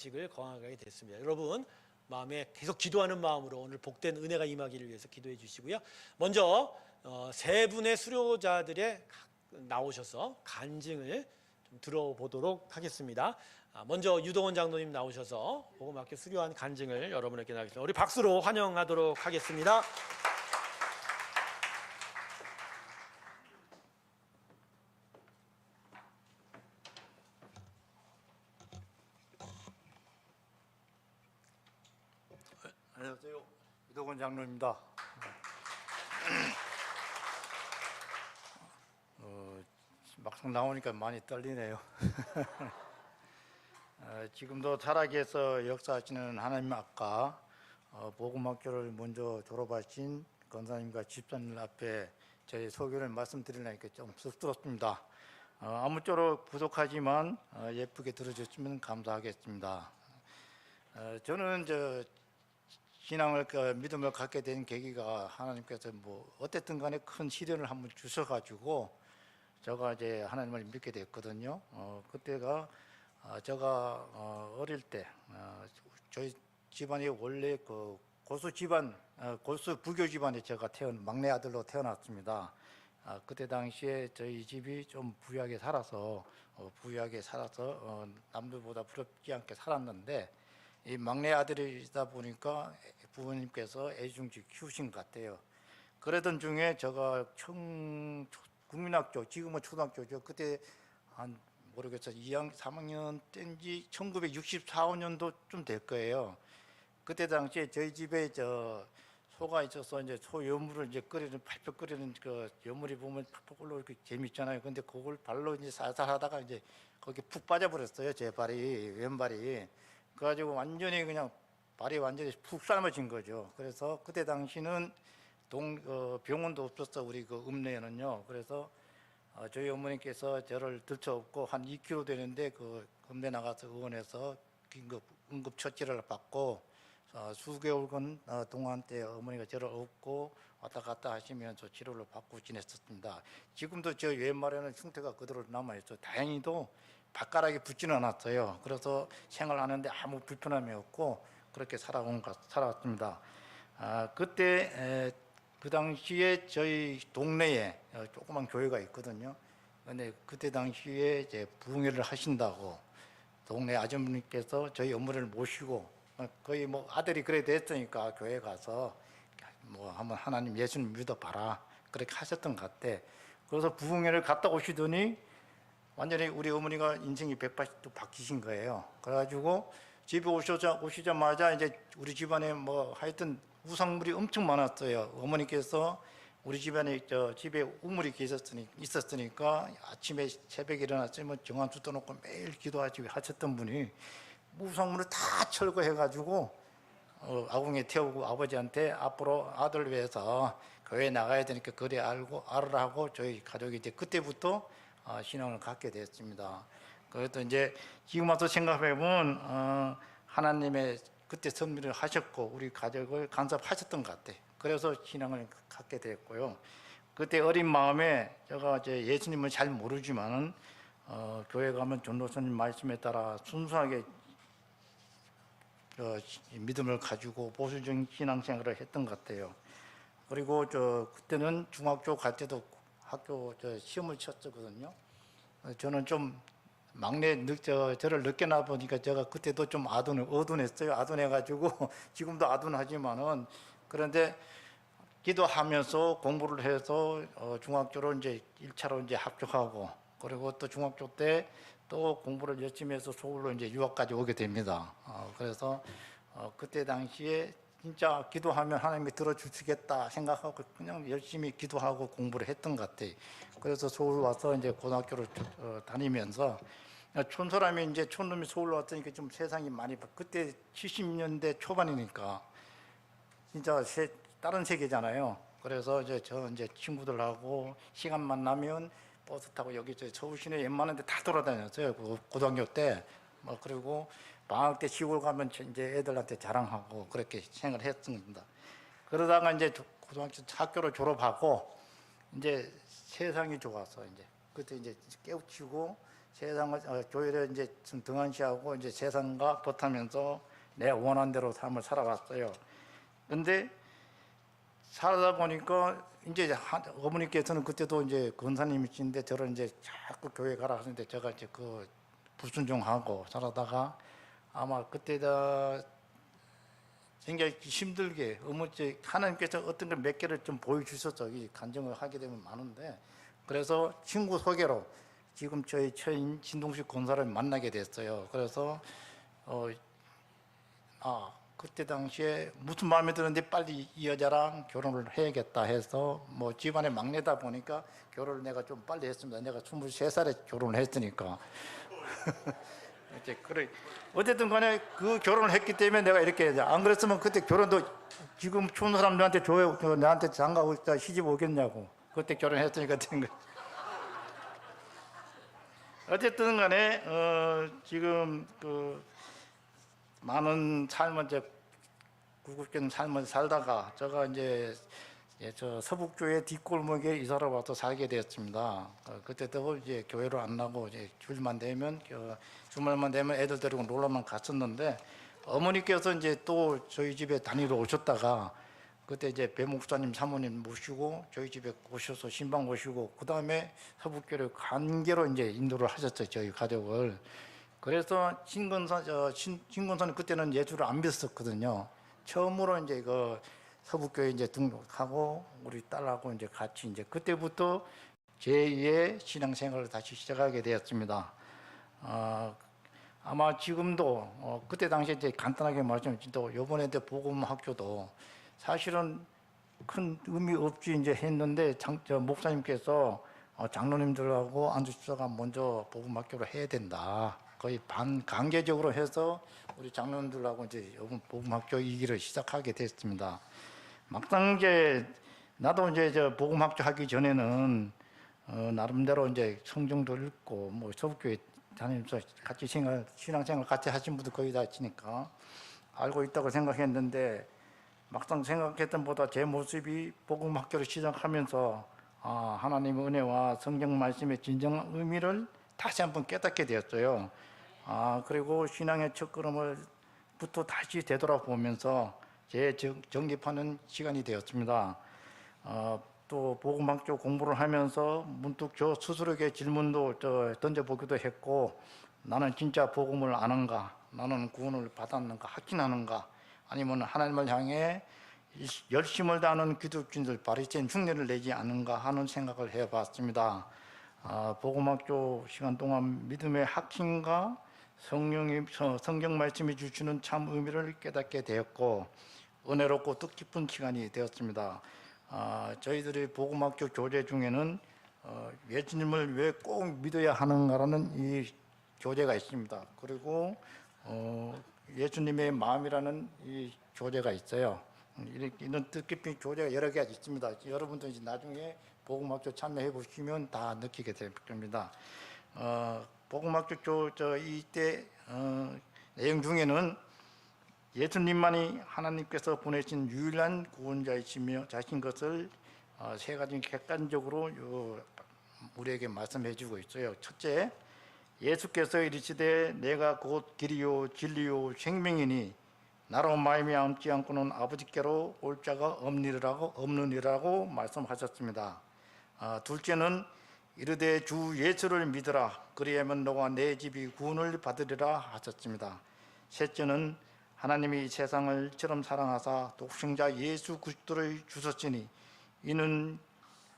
식을 거하게 됐습니다. 여러분 마음에 계속 기도하는 마음으로 오늘 복된 은혜가 임하기를 위해서 기도해 주시고요. 먼저 어, 세 분의 수료자들의 각- 나오셔서 간증을 좀 들어보도록 하겠습니다. 아, 먼저 유동원 장로님 나오셔서 복음학교 수료한 간증을 여러분에게 나겠습니다. 우리 박수로 환영하도록 하겠습니다. 안녕하세요. 이도건 장로입니다. 어, 막상 나오니까 많이 떨리네요. 어, 지금도 타락에서 역사하시는 하나님 아까 어, 복음학교를 먼저 졸업하신 권사님과 집사님 앞에 제 소견을 말씀드리려니까 좀 쑥스럽습니다. 어, 아무쪼록 부족하지만 어, 예쁘게 들어주시면 감사하겠습니다. 어, 저는 저 신앙을 그 믿음을 갖게 된 계기가 하나님께서 뭐 어쨌든 간에 큰 시련을 한번 주셔 가지고 제가 이제 하나님을 믿게 됐거든요. 어, 그때가 어, 제가 어, 어릴 때 어, 저희 집안이 원래 그 고수 집안 어, 고수 부교 집안에 제가 태어난 막내 아들로 태어났습니다. 아, 그때 당시에 저희 집이 좀 부유하게 살아서 어, 부유하게 살아서 어, 남들보다 부럽지 않게 살았는데 이 막내 아들이다 보니까 부모님께서 애중지 키우신 것 같아요. 그러던 중에 제가 청 초- 국민학교 지금은 초등학교죠. 그때 한 모르겠어 2학 3학년 때인지 1964, 5년도쯤 될 거예요. 그때 당시에 저희 집에 저 소가 있어서 이제 소 여물을 이제 끓이는 팔팔 끓이는 그 여물이 보면 팍팍 올라오고 재밌잖아요. 근데 그걸 발로 이제 살살 하다가 이제 거기 푹 빠져버렸어요. 제 발이 왼발이. 그래가지고 완전히 그냥 발이 완전히 푹 삶아진 거죠. 그래서 그때 당시는 동 어, 병원도 없었어 우리 그 읍내에는요. 그래서 어, 저희 어머니께서 저를 들쳐업고 한 2kg 되는데 그 읍내 나가서 의원에서 긴급 응급 처치를 받고 어, 수개월간 어, 동안 때 어머니가 저를 업고 왔다 갔다 하시면서 치료를 받고 지냈었습니다. 지금도 저 왼말에는 흉터가 그대로 남아 있어. 다행히도 발가락이 붙지는 않았어요. 그래서 생활하는데 아무 불편함이 없고 그렇게 살아온 것 살아왔습니다. 아, 그때 에, 그 당시에 저희 동네에 어, 조그만 교회가 있거든요. 근데 그때 당시에 이제 부흥회를 하신다고 동네 아주머니께서 저희 어머니를 모시고 어, 거의 뭐 아들이 그래 됐으니까 교회 가서 뭐 한번 하나님 예수님 믿어봐라 그렇게 하셨던 것 같아. 그래서 부흥회를 갔다 오시더니 완전히 우리 어머니가 인생이 180도 바뀌신 거예요. 그래가지고 집에 오시자, 오시자마자 이제 우리 집안에 뭐 하여튼 우상물이 엄청 많았어요. 어머니께서 우리 집안에 저 집에 우물이 계셨으니 있었으니까 아침에 새벽에 일어났으면 정한수 떠놓고 매일 기도하시고 하셨던 분이 우상물을 다 철거해 가지고 어, 아궁에 태우고 아버지한테 앞으로 아들 위해서 교회 나가야 되니까 그래 알고 알으라고 저희 가족이 이제 그때부터 어, 신앙을 갖게 됐습니다. 그래도 이제 지금 와서 생각해 보면 어, 하나님의 그때 선물을 하셨고 우리 가족을 간섭하셨던 것 같아. 그래서 신앙을 갖게 됐고요. 그때 어린 마음에 제가 이제 예수님을 잘 모르지만은 어, 교회 가면 전도사님 말씀에 따라 순수하게 저 믿음을 가지고 보수적인 신앙생활을 했던 것 같아요. 그리고 저 그때는 중학교 갈 때도 학교 저 시험을 쳤었거든요. 어, 저는 좀 막내 늦, 저, 저를 늦게 나 보니까 제가 그때도 좀 아둔, 어둔했어요. 아둔해가지고 지금도 아둔하지만은 그런데 기도하면서 공부를 해서 어, 중학교로 이제 1차로 이제 합격하고 그리고 또 중학교 때 또 공부를 열심히 해서 서울로 이제 유학까지 오게 됩니다. 어, 그래서 어, 그때 당시에 진짜 기도하면 하나님이 들어주시겠다 생각하고 그냥 열심히 기도하고 공부를 했던 것 같아요. 그래서 서울 와서 이제 고등학교를 어, 다니면서 촌 사람이 이제 촌놈이 서울 왔으니까 좀 세상이 많이 바- 그때 70년대 초반이니까 진짜 세, 다른 세계잖아요. 그래서 이제 저 이제 친구들하고 시간 만 나면 버스 타고 여기 저 서울 시내 웬만한 데 다 돌아다녔어요. 그 고등학교 때. 뭐 그리고 방학 때 시골 가면 저 이제 애들한테 자랑하고 그렇게 생활을 했습니다. 그러다가 이제 조- 고등학교 학교를 졸업하고 이제 세상이 좋아서 이제 그때 이제 깨우치고 세상을 어, 교회를 이제 좀 등한시하고 이제 세상과 버타면서 내 원한 대로 삶을 살아왔어요. 근데 살다 보니까 이제 한- 어머니께서는 그때도 이제 권사님이신데 저를 이제 자꾸 교회 가라 하는데 제가 이제 그 불순종하고 살아다가 아마 그때다 굉장히 힘들게 어머니 하나님께서 어떤 걸 몇 개를 좀 보여주셨죠. 이 간증을 하게 되면 많은데 그래서 친구 소개로 지금 저희 처인 진동식 권사를 만나게 됐어요. 그래서 어, 아 그때 당시에 무슨 마음에 드는데 빨리 이 여자랑 결혼을 해야겠다 해서 뭐 집안의 막내다 보니까 결혼을 내가 좀 빨리 했습니다. 내가 23살에 결혼을 했으니까. 이제 그래 어쨌든 간에 그 결혼을 했기 때문에 내가 이렇게. 안 그랬으면 그때 결혼도 지금 좋은 사람들한테. 저 나한테 장가고 있다 시집 오겠냐고. 그때 결혼했으니까 된 거. 어쨌든 간에 어, 지금 그 많은 삶을 이제 구국적인 삶을 살다가 제가 이제 예, 저 서북교회 뒷골목에 이사를 와서 살게 되었습니다. 어, 그때도 이제 교회로 안 나고 이제 주일만 되면 어, 주말만 되면 애들 데리고 놀러만 갔었는데 어머니께서 이제 또 저희 집에 다니러 오셨다가 그때 이제 배 목사님 사모님 모시고 저희 집에 오셔서 신방 모시고 그 다음에 서북교를 관계로 이제 인도를 하셨죠 저희 가족을. 그래서 신건사 저 신, 신건사는 그때는 예수를 안 믿었었거든요. 처음으로 이제 그 서북교회 이제 등록하고 우리 딸하고 이제 같이 이제 그때부터 제2의 신앙생활을 다시 시작하게 되었습니다. 어, 아마 지금도 어, 그때 당시에 이제 간단하게 말씀드리면 요번에 이제 복음 학교도 사실은 큰 의미 없이 이제 했는데 장, 저 목사님께서 어, 장로님들하고 안주집사가 먼저 복음 학교를 해야 된다. 거의 반 강제적으로 해서 우리 장로님들하고 이제 요번 복음 학교 이기를 시작하게 됐습니다. 막상 이제 나도 이제 저 복음 학교 하기 전에는 어, 나름대로 이제 성경도 읽고 뭐 서북교회 다니면서 같이 생활 신앙생활 같이 하신 분들 거의 다 있으니까 알고 있다고 생각했는데 막상 생각했던 보다 제 모습이 복음 학교를 시작하면서 아, 하나님의 은혜와 성경 말씀의 진정한 의미를 다시 한번 깨닫게 되었어요. 아, 그리고 신앙의 첫걸음을부터 다시 되돌아보면서 재 정립하는 시간이 되었습니다. 어, 또 복음학교 공부를 하면서 문득 저 스스로에게 질문도 저 던져보기도 했고 나는 진짜 복음을 아는가 나는 구원을 받았는가 확신하는가 아니면 하나님을 향해 열심을 다하는 기독교인들 바리새인 흉내를 내지 않은가 하는 생각을 해봤습니다. 아, 복음학교 시간 동안 믿음의 확신과 성령이 서- 성경 말씀이 주시는 참 의미를 깨닫게 되었고 은혜롭고 뜻깊은 시간이 되었습니다. 아, 저희들이 복음학교 교재 중에는 어, 예수님을 왜 꼭 믿어야 하는가라는 이 교재가 있습니다. 그리고 어, 예수님의 마음이라는 이 교재가 있어요. 이렇게 이런 뜻깊은 교재가 여러 개가 있습니다. 여러분도 이제 나중에 복음학교 참여해 보시면 다 느끼게 될 겁니다. 어, 복음학교 교, 저 이때 어, 내용 중에는 예수님만이 하나님께서 보내신 유일한 구원자이시며 자신 것을 어, 세 가지 객관적으로 요, 우리에게 말씀해 주고 있어요. 첫째, 예수께서 이르시되 내가 곧 길이요 진리요 생명이니 나로 말미암지 않고는 아버지께로 올 자가 없느니라고 없느니라고 말씀하셨습니다. 아, 둘째는 이르되 주 예수를 믿으라 그리하면 너와 내 집이 구원을 받으리라 하셨습니다. 셋째는 하나님이 세상을 처럼 사랑하사 독생자 예수 그리스도를 주셨으니 이는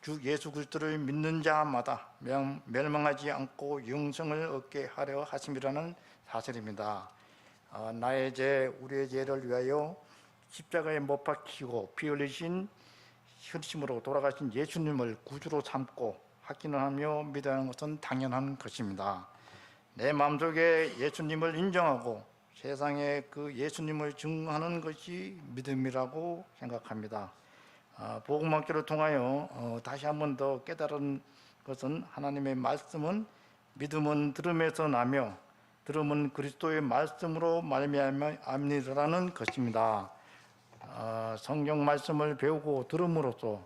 주 예수 그리스도를 믿는 자마다 명- 멸망하지 않고 영생을 얻게 하려 하심이라는 사실입니다. 아, 나의 죄, 우리의 죄를 위하여 십자가에 못 박히고 피 흘리신 혈심으로 돌아가신 예수님을 구주로 삼고 확신을 하며 믿어야 하는 것은 당연한 것입니다. 내 마음속에 예수님을 인정하고 세상에 그 예수님을 증하는 것이 믿음이라고 생각합니다. 아, 복음학교를 통하여 어, 다시 한 번 더 깨달은 것은 하나님의 말씀은 믿음은 들음에서 나며 들음은 그리스도의 말씀으로 말미암니라는 것입니다. 아, 성경 말씀을 배우고 들음으로써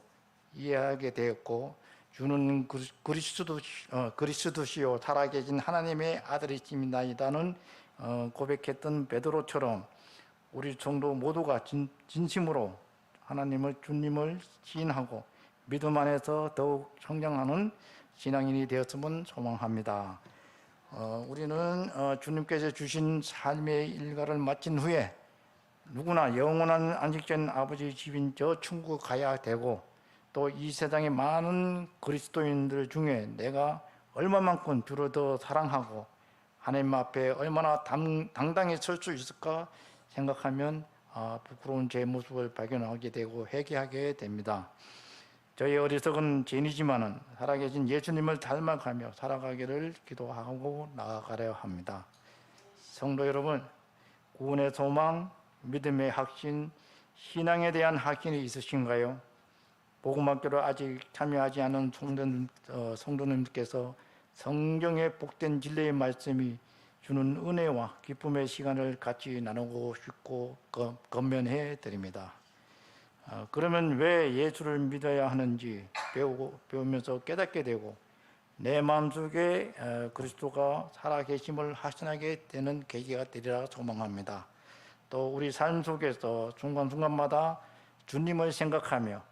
이해하게 되었고 주는 그리- 그리스도 어, 그리스도시요 살아계신 하나님의 아들이십니다이다는 어, 고백했던 베드로처럼 우리 성도 모두가 진, 진심으로 하나님을 주님을 시인하고 믿음 안에서 더욱 성장하는 신앙인이 되었으면 소망합니다. 어, 우리는 어, 주님께서 주신 삶의 일과를 마친 후에 누구나 영원한 안식된 아버지 집인 저 천국 가야 되고 또 이 세상의 많은 그리스도인들 중에 내가 얼마만큼 주를 더 사랑하고 하나님 앞에 얼마나 당, 당당히 설 수 있을까 생각하면 아, 부끄러운 제 모습을 발견하게 되고 회개하게 됩니다. 저희 어리석은 죄인이지만은 살아계신 예수님을 닮아가며 살아가기를 기도하고 나아가려 합니다. 성도 여러분, 구원의 소망, 믿음의 확신, 신앙에 대한 확신이 있으신가요? 복음학교를 아직 참여하지 않은 성도, 어, 성도님께서 성경의 복된 진리의 말씀이 주는 은혜와 기쁨의 시간을 같이 나누고 싶고 거- 건면해 드립니다. 어, 그러면 왜 예수를 믿어야 하는지 배우고 배우면서 깨닫게 되고 내 마음속에 어, 그리스도가 살아계심을 확신하게 되는 계기가 되리라 소망합니다. 또 우리 삶 속에서 순간순간마다 주님을 생각하며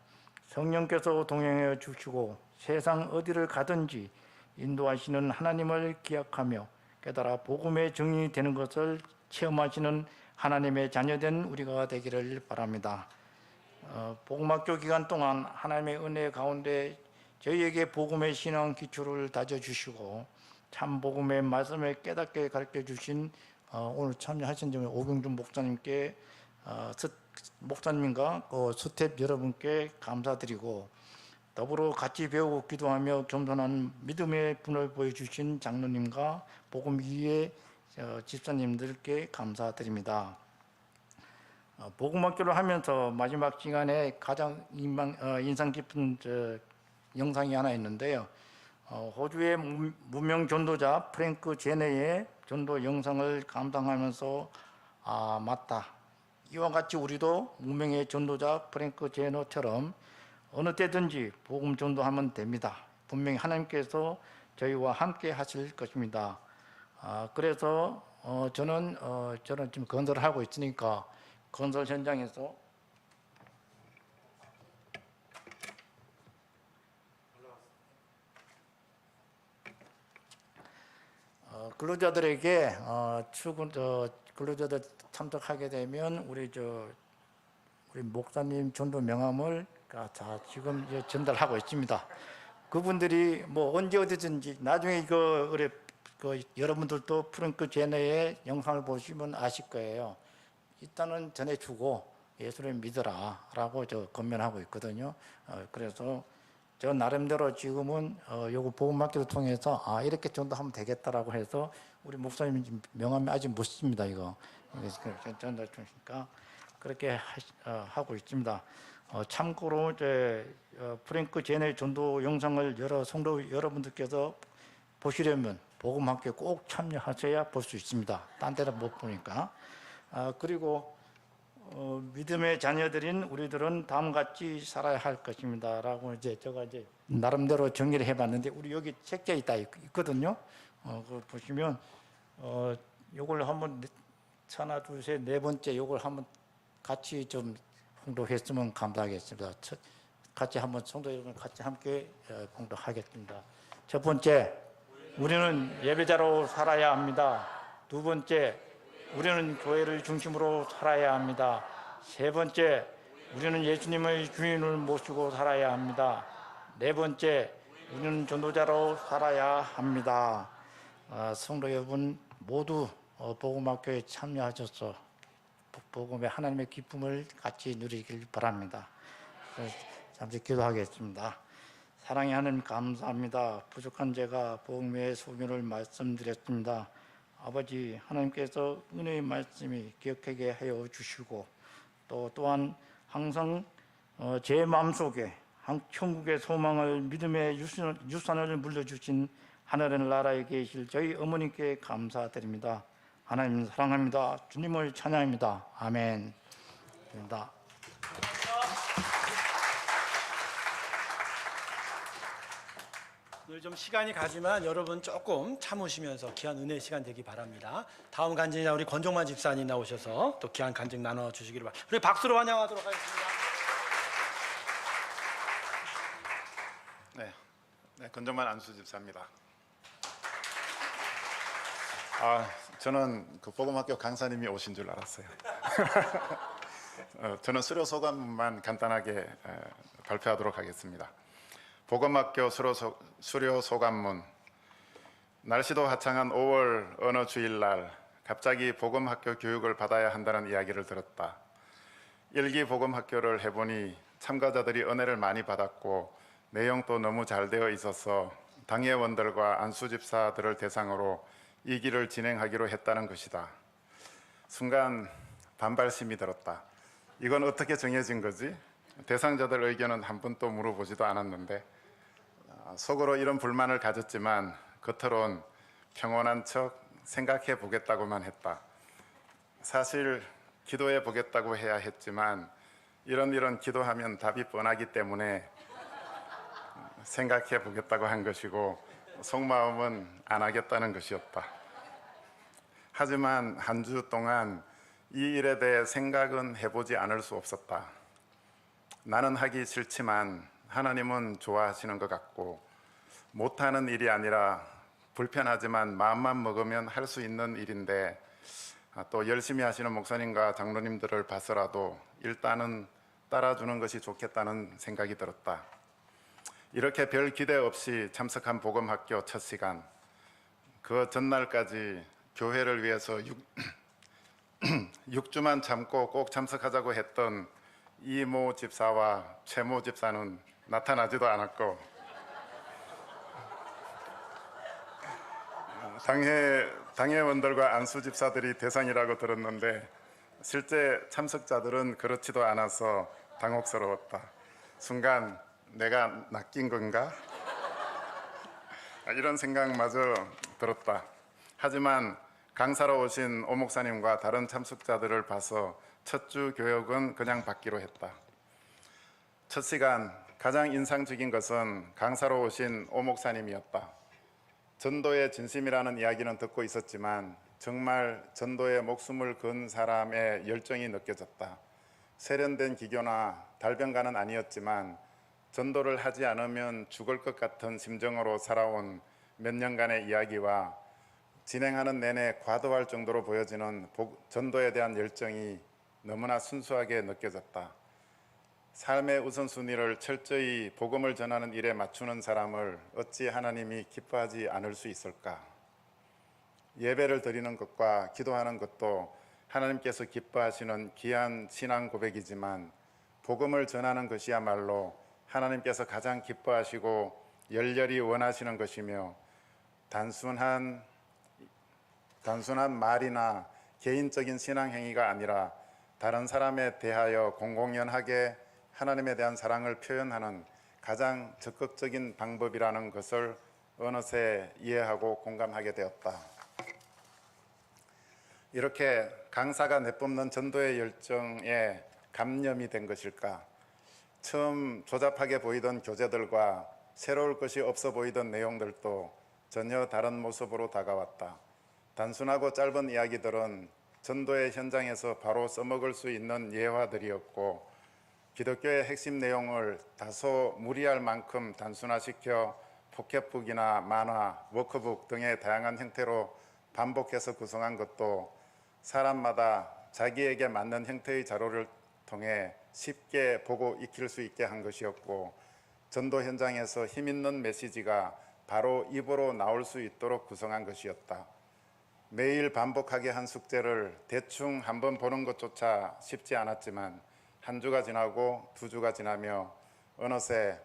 성령께서 동행해 주시고 세상 어디를 가든지 인도하시는 하나님을 기억하며 깨달아 복음의 증인이 되는 것을 체험하시는 하나님의 자녀된 우리가 되기를 바랍니다. 어, 복음학교 기간 동안 하나님의 은혜 가운데 저희에게 복음의 신앙 기초를 다져 주시고 참 복음의 말씀을 깨닫게 가르쳐 주신 어, 오늘 참여하신 점에 오경준 목사님께 어, 스- 목사님과 그 스텝 여러분께 감사드리고 더불어 같이 배우고 기도하며 겸손한 믿음의 분을 보여주신 장로님과 복음 위의 어, 집사님들께 감사드립니다. 어, 복음학교를 하면서 마지막 시간에 가장 어, 인상 깊은 저, 영상이 하나 있는데요. 어, 호주의 무- 무명 전도자 프랭크 제네의 전도 영상을 감상하면서 아 맞다. 이와 같이 우리도 무명의 전도자 프랭크 제너처럼 어느 때든지 복음 전도하면 됩니다. 분명히 하나님께서 저희와 함께 하실 것입니다. 아, 그래서 어, 저는 어, 저는 지금 건설을 하고 있으니까 건설 현장에서 어, 근로자들에게 어, 출근 어, 근로자들 참석하게 되면 우리 저 우리 목사님 전도 명함을 가- 자 지금 전달하고 있습니다. 그분들이 뭐 언제 어디든지 나중에 이거 우리 그 여러분들도 프랭크 제너의 영상을 보시면 아실 거예요. 일단은 전해주고 예수를 믿어라라고 저 건면하고 있거든요. 어, 그래서 저 나름대로 지금은 어, 요거 보험학교를 통해서 아 이렇게 전도하면 되겠다라고 해서 우리 목사님 명함이 아직 못 씁니다 이거 그 전달 중이니까 그렇게 어, 하고 있습니다. 어, 참고로 이제 어, 프랭크 제네 전도 영상을 여러 성도 여러분들께서 보시려면 복음 학교에 꼭 참여하셔야 볼 수 있습니다. 딴 데는 못 보니까. 아, 그리고 어, 믿음의 자녀들인 우리들은 다음같이 살아야 할 것입니다라고 이제 제가 이제 나름대로 정리를 해봤는데 우리 여기 책자에 다 있- 있거든요. 어, 그 보시면 어, 요걸 한번 네- 하나 둘셋네 번째 요걸 한번 같이 좀 홍도했으면 감사하겠습니다. 첫, 같이 한번 성도 여러분 같이 함께 어, 봉독하겠습니다. 첫 번째, 우리는 예배자로 살아야 합니다. 두 번째, 우리는 교회를 중심으로 살아야 합니다. 세 번째, 우리는 예수님의 주인을 모시고 살아야 합니다. 네 번째, 우리는 전도자로 살아야 합니다. 아, 성도 여러분 모두 어, 복음학교에 참여하셔서 복음의 하나님의 기쁨을 같이 누리길 바랍니다. 그래서 잠시 기도하겠습니다. 사랑의 하나님 감사합니다. 부족한 제가 복음의 소견을 말씀드렸습니다. 아버지 하나님께서 은혜의 말씀이 기억하게 하여 주시고 또 또한 항상 어, 제 마음속에 한 천국의 소망을 믿음의 유산- 유산을 물려주신 하늘의 나라에 계실 저희 어머니께 감사드립니다. 하나님 사랑합니다. 주님을 찬양합니다. 아멘. 입니다. 오늘 좀 시간이 가지만 여러분 조금 참으시면서 귀한 은혜 시간 되기 바랍니다. 다음 간증자 우리 권종만 집사님 나오셔서 또 귀한 간증 나눠 주시기를 바랍니다. 우리 박수로 환영하도록 하겠습니다. 네, 네 건정만 안수 집사입니다. 아, 저는 그 복음학교 강사님이 오신 줄 알았어요. 어, 저는 수료 소감만 간단하게 에, 발표하도록 하겠습니다. 복음학교 수료, 소감문. 날씨도 화창한 5월 어느 주일날 갑자기 복음학교 교육을 받아야 한다는 이야기를 들었다. 일기 복음학교를 해보니 참가자들이 은혜를 많이 받았고 내용도 너무 잘 되어 있어서 당회원들과 안수집사들을 대상으로 이 길을 진행하기로 했다는 것이다. 순간 반발심이 들었다. 이건 어떻게 정해진 거지? 대상자들 의견은 한 번도 물어보지도 않았는데 아, 속으로 이런 불만을 가졌지만 겉으론 평온한 척 생각해 보겠다고만 했다. 사실 기도해 보겠다고 해야 했지만 이런 이런 기도하면 답이 뻔하기 때문에 생각해 보겠다고 한 것이고 속마음은 안 하겠다는 것이었다. 하지만 한 주 동안 이 일에 대해 생각은 해보지 않을 수 없었다. 나는 하기 싫지만 하나님은 좋아하시는 것 같고 못하는 일이 아니라 불편하지만 마음만 먹으면 할 수 있는 일인데 아, 또 열심히 하시는 목사님과 장로님들을 봐서라도 일단은 따라주는 것이 좋겠다는 생각이 들었다. 이렇게 별 기대 없이 참석한 복음학교 첫 시간 그 전날까지 교회를 위해서 6, 주만 참고 꼭 참석하자고 했던 이모 집사와 최모 집사는 나타나지도 않았고 당회 당회원들과 안수 집사들이 대상이라고 들었는데 실제 참석자들은 그렇지도 않아서 당혹스러웠다. 순간 내가 낚인 건가? 이런 생각마저 들었다. 하지만 강사로 오신 오 목사님과 다른 참석자들을 봐서 첫 주 교육은 그냥 받기로 했다. 첫 시간 가장 인상적인 것은 강사로 오신 오 목사님이었다. 전도의 진심이라는 이야기는 듣고 있었지만 정말 전도에 목숨을 건 사람의 열정이 느껴졌다. 세련된 기교나 달변가는 아니었지만 전도를 하지 않으면 죽을 것 같은 심정으로 살아온 몇 년간의 이야기와 진행하는 내내 과도할 정도로 보여지는 복- 전도에 대한 열정이 너무나 순수하게 느껴졌다. 삶의 우선순위를 철저히 복음을 전하는 일에 맞추는 사람을 어찌 하나님이 기뻐하지 않을 수 있을까? 예배를 드리는 것과 기도하는 것도 하나님께서 기뻐하시는 귀한 신앙 고백이지만 복음을 전하는 것이야말로 하나님께서 가장 기뻐하시고 열렬히 원하시는 것이며 단순한 단순한 말이나 개인적인 신앙 행위가 아니라 다른 사람에 대하여 공공연하게 하나님에 대한 사랑을 표현하는 가장 적극적인 방법이라는 것을 어느새 이해하고 공감하게 되었다. 이렇게 강사가 내뿜는 전도의 열정에 감염이 된 것일까? 처음 조잡하게 보이던 교재들과 새로울 것이 없어 보이던 내용들도 전혀 다른 모습으로 다가왔다. 단순하고 짧은 이야기들은 전도의 현장에서 바로 써먹을 수 있는 예화들이었고 기독교의 핵심 내용을 다소 무리할 만큼 단순화시켜 포켓북이나 만화, 워크북 등의 다양한 형태로 반복해서 구성한 것도 사람마다 자기에게 맞는 형태의 자료를 통해 쉽게 보고 익힐 수 있게 한 것이었고 전도 현장에서 힘 있는 메시지가 바로 입으로 나올 수 있도록 구성한 것이었다. 매일 반복하게 한 숙제를 대충 한번 보는 것조차 쉽지 않았지만 한 주가 지나고 두 주가 지나며 어느새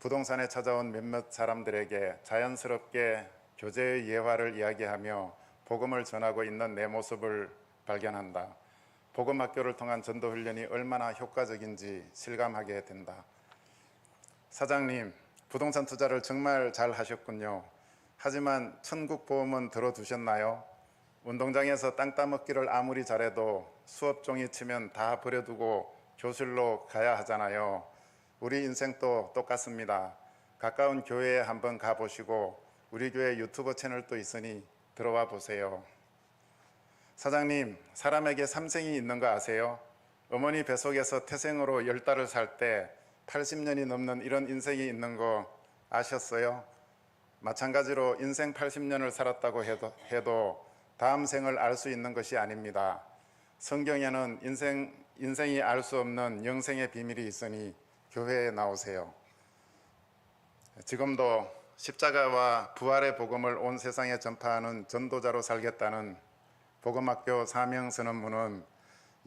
부동산에 찾아온 몇몇 사람들에게 자연스럽게 교제의 예화를 이야기하며 복음을 전하고 있는 내 모습을 발견한다. 복음 학교를 통한 전도 훈련이 얼마나 효과적인지 실감하게 된다. 사장님, 부동산 투자를 정말 잘 하셨군요. 하지만 천국 보험은 들어두셨나요? 운동장에서 땅 따먹기를 아무리 잘해도 수업 종이 치면 다 버려두고 교실로 가야 하잖아요. 우리 인생도 똑같습니다. 가까운 교회에 한번 가보시고 우리 교회 유튜브 채널도 있으니 들어와 보세요. 사장님, 사람에게 삼생이 있는 거 아세요? 어머니 뱃속에서 태생으로 열 달을 살 때 80년이 넘는 이런 인생이 있는 거 아셨어요? 마찬가지로 인생 80년을 살았다고 해도, 해도 다음 생을 알 수 있는 것이 아닙니다. 성경에는 인생, 인생이 알 수 없는 영생의 비밀이 있으니 교회에 나오세요. 지금도 십자가와 부활의 복음을 온 세상에 전파하는 전도자로 살겠다는 복음학교 사명 선언문은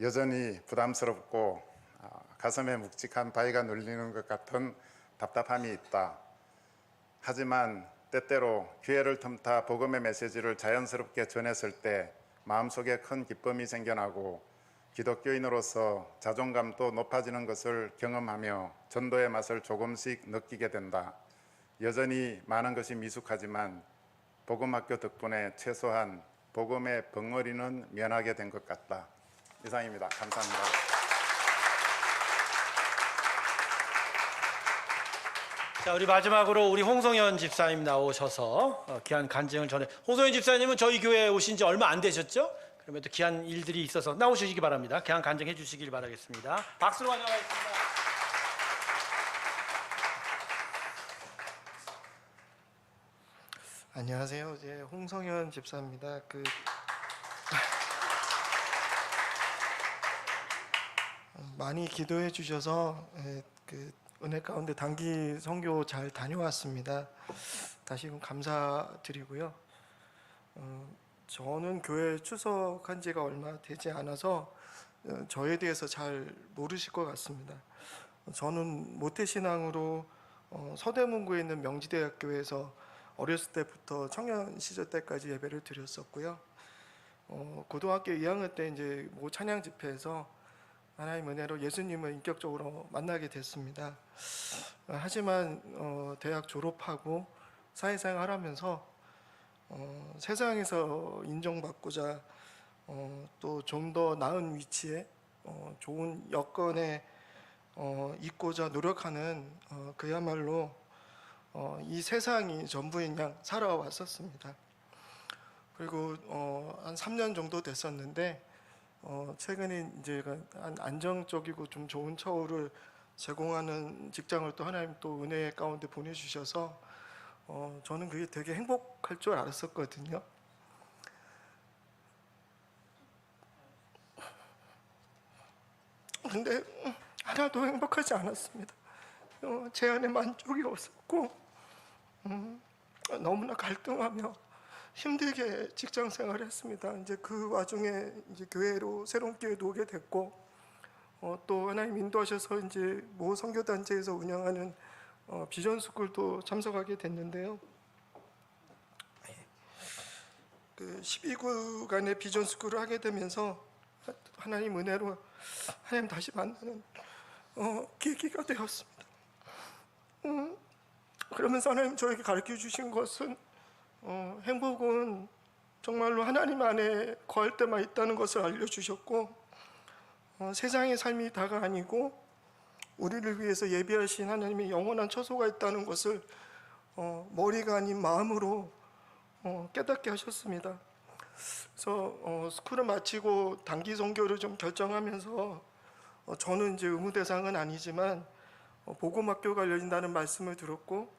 여전히 부담스럽고 아, 가슴에 묵직한 바위가 눌리는 것 같은 답답함이 있다. 하지만 때때로 기회를 틈타 복음의 메시지를 자연스럽게 전했을 때 마음속에 큰 기쁨이 생겨나고 기독교인으로서 자존감도 높아지는 것을 경험하며 전도의 맛을 조금씩 느끼게 된다. 여전히 많은 것이 미숙하지만 복음학교 덕분에 최소한 복음의 벙어리는 면하게 된 것 같다. 이상입니다. 감사합니다. 자, 우리 마지막으로 우리 홍성현 집사님 나오셔서 어, 귀한 간증을 전해. 홍성현 집사님은 저희 교회에 오신 지 얼마 안 되셨죠? 그럼에도 귀한 일들이 있어서 나오시기 바랍니다. 귀한 간증해 주시길 바라겠습니다. 박수로 환영하겠습니다. 안녕하세요. 예, 홍성현 집사입니다. 그 많이 기도해 주셔서 예, 그 은혜 가운데 단기 선교 잘 다녀왔습니다. 다시금 감사드리고요. 어, 저는 교회 출석한 지가 얼마 되지 않아서 어, 저에 대해서 잘 모르실 것 같습니다. 저는 모태신앙으로 어, 서대문구에 있는 명지대학교에서 어렸을 때부터 청년 시절 때까지 예배를 드렸었고요. 어, 고등학교 2학년 때 이제 모 찬양 집회에서 하나님 은혜로 예수님을 인격적으로 만나게 됐습니다. 어, 하지만 어, 대학 졸업하고 사회생활 하면서 어, 세상에서 인정받고자 어, 또좀 더 나은 위치에 어, 좋은 여건에 어, 있고자 노력하는 어, 그야말로 어, 이 세상이 전부인 양 살아왔었습니다. 그리고 어, 한 3년 정도 됐었는데 어, 최근에 이제 한 안정적이고 좀 좋은 처우를 제공하는 직장을 또 하나님 또 은혜 가운데 보내주셔서 어, 저는 그게 되게 행복할 줄 알았었거든요. 근데 하나도 행복하지 않았습니다. 어, 제 안에 만족이 없었고 음, 너무나 갈등하며 힘들게 직장 생활을 했습니다. 이제 그 와중에 이제 교회로 새로운 교회도 오게 됐고 어, 또 하나님 인도하셔서 이제 모 선교 단체에서 운영하는 어, 비전 스쿨도 참석하게 됐는데요. 그 12구간의 비전 스쿨을 하게 되면서 하나님 은혜로 하나님 다시 만나는 어, 계기가 되었습니다. 음, 그러면서 하나님 저에게 가르쳐 주신 것은 어, 행복은 정말로 하나님 안에 거할 때만 있다는 것을 알려주셨고 어, 세상의 삶이 다가 아니고 우리를 위해서 예비하신 하나님의 영원한 처소가 있다는 것을 어, 머리가 아닌 마음으로 어, 깨닫게 하셨습니다. 그래서 어, 스쿨을 마치고 단기 선교를 좀 결정하면서 어, 저는 이제 의무 대상은 아니지만 어, 복음학교가 열린다는 말씀을 들었고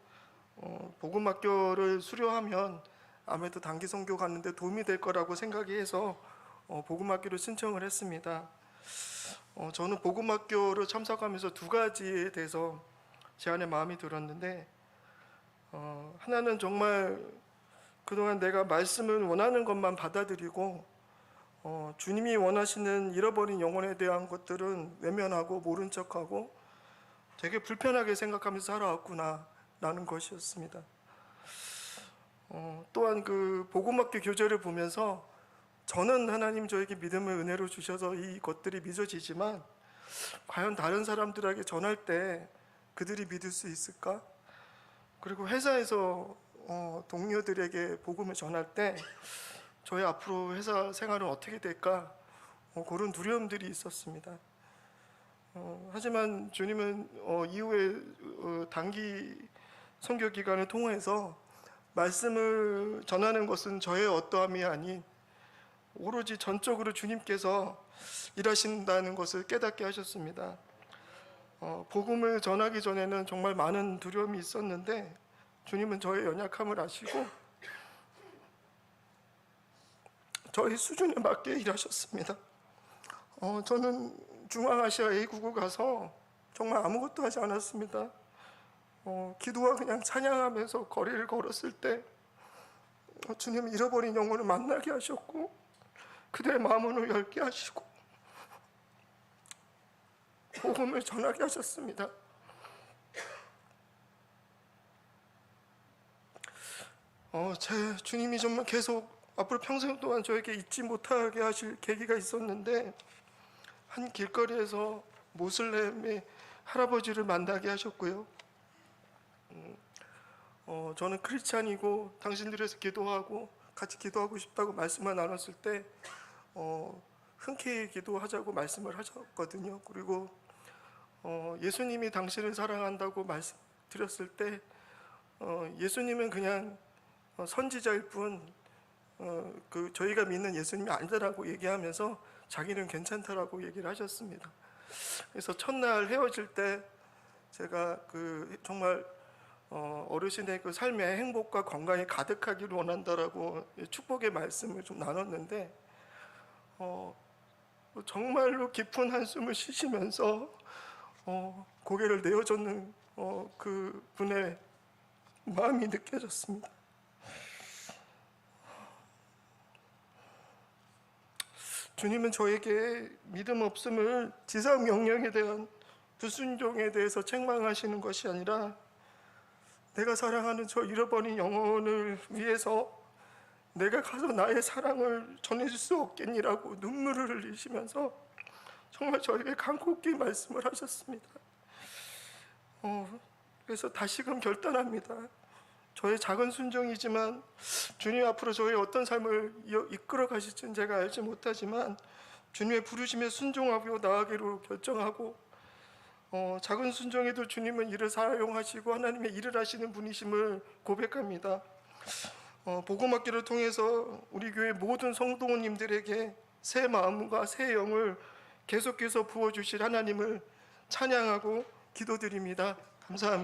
어, 복음학교를 수료하면 아무래도 단기 선교 가는데 도움이 될 거라고 생각이 해서 어, 복음학교를 신청을 했습니다. 어, 저는 복음학교를 참석하면서 두 가지에 대해서 제 안에 마음이 들었는데 어, 하나는 정말 그동안 내가 말씀을 원하는 것만 받아들이고 어, 주님이 원하시는 잃어버린 영혼에 대한 것들은 외면하고 모른 척하고 되게 불편하게 생각하면서 살아왔구나 라는 것이었습니다. 어, 또한 그 복음학교 교재를 보면서 저는 하나님 저에게 믿음을 은혜로 주셔서 이 것들이 믿어지지만 과연 다른 사람들에게 전할 때 그들이 믿을 수 있을까? 그리고 회사에서 어, 동료들에게 복음을 전할 때 저희 앞으로 회사 생활은 어떻게 될까? 어, 그런 두려움들이 있었습니다. 어, 하지만 주님은 어, 이후에 어, 단기 선교 기간을 통해서 말씀을 전하는 것은 저의 어떠함이 아닌 오로지 전적으로 주님께서 일하신다는 것을 깨닫게 하셨습니다. 어, 복음을 전하기 전에는 정말 많은 두려움이 있었는데 주님은 저의 연약함을 아시고 저희 수준에 맞게 일하셨습니다. 어, 저는 중앙아시아 A국을 가서 정말 아무것도 하지 않았습니다. 어, 기도와 그냥 찬양하면서 거리를 걸었을 때 어, 주님 잃어버린 영혼을 만나게 하셨고 그들의 마음을 열게 하시고 복음을 전하게 하셨습니다. 어, 제 주님이 정말 계속 앞으로 평생 동안 저에게 잊지 못하게 하실 계기가 있었는데 한 길거리에서 모슬렘의 할아버지를 만나게 하셨고요. 음, 어, 저는 크리스찬이고 당신들에서 기도하고 같이 기도하고 싶다고 말씀을 나눴을 때 어, 흔쾌히 기도하자고 말씀을 하셨거든요. 그리고 어, 예수님이 당신을 사랑한다고 말씀드렸을 때 어, 예수님은 그냥 어, 선지자일 뿐 어, 그 저희가 믿는 예수님이 아니다라고 얘기하면서 자기는 괜찮다라고 얘기를 하셨습니다. 그래서 첫날 헤어질 때 제가 그 정말 어, 어르신의 그 삶의 행복과 건강이 가득하기를 원한다라고 축복의 말씀을 좀 나눴는데 어, 정말로 깊은 한숨을 쉬시면서 어, 고개를 내어줬는 어, 그 분의 마음이 느껴졌습니다. 주님은 저에게 믿음 없음을 지상 명령에 대한 불순종에 대해서 책망하시는 것이 아니라 내가 사랑하는 저 잃어버린 영혼을 위해서 내가 가서 나의 사랑을 전해줄 수 없겠니라고 눈물을 흘리시면서 정말 저에게 간곡히 말씀을 하셨습니다. 어, 그래서 다시금 결단합니다. 저의 작은 순종이지만 주님 앞으로 저의 어떤 삶을 이끌어 가실지는 제가 알지 못하지만 주님의 부르심에 순종하고 나아가기로 결정하고 어, 작은 순종에도 주님은 이를 사용하시고 하나님의 일을 하시는 분이심을 고백합니다. 어, 복음학기를 통해서 우리 교회 모든 성도님들에게 새 마음과 새 영을 계속해서 부어주실 하나님을 찬양하고 기도드립니다. 감사합니다.